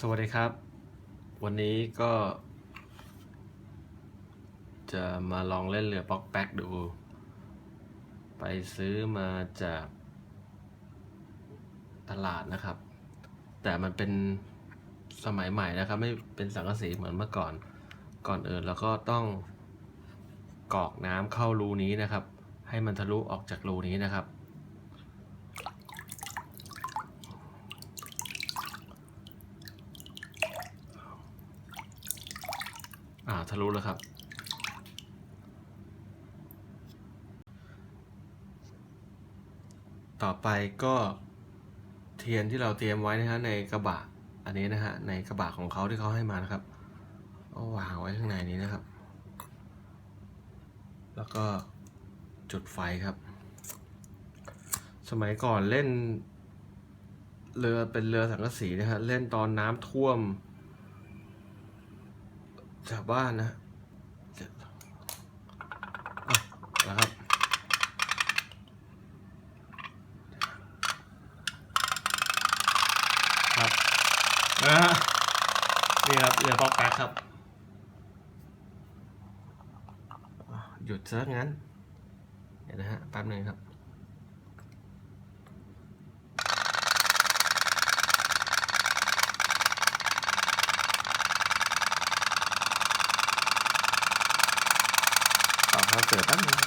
สวัสดีครับ วันนี้ก็ จะมาลองเล่นเรือป๊อกแป๊กดู ไปซื้อมาจากตลาดนะครับ แต่มันเป็นสมัยใหม่นะครับ ไม่เป็นสังกะสีเหมือนเมื่อก่อนก่อนอื่นแล้วก็ต้องกรอกน้ำเข้ารูนี้นะครับ ให้มันทะลุออกจากรูนี้นะครับ อ่าทะลุแล้วครับต่อไปก็เทียนที่เราเตรียมไว้นะฮะในกระบะอันนี้นะฮะในกระบะของเขาที่เขาให้มานะครับเอาวางไว้ข้างในนี้นะครับ แล้วก็จุดไฟครับ สมัยก่อนเล่น เรือเป็นเรือสังกะสีนะฮะเล่นตอนน้ำท่วม ชาวบ้านนะเอะนะครับครับนะฮะนี่ครับเรือป๊อกแป๊กครับ หยุดซะงั้น เดี๋ยวนะฮะแป๊บหนึ่งครับ อเขาเสือแป๊บนึง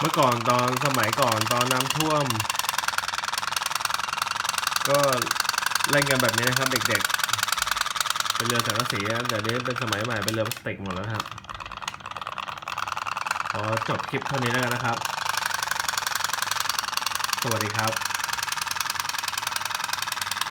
เมื่อก่อนตอนสมัยก่อนตอนน้ำท่วม ก็เล่นกันแบบนี้นะครับเด็กๆ เป็นเรือสังกะสีนะเดี๋ยวนี้เป็นสมัยใหม่เป็นเรือพลาสติกหมดแล้วครับขอจบคลิปเท่านี้แล้วกันนะครับ สวัสดีครับ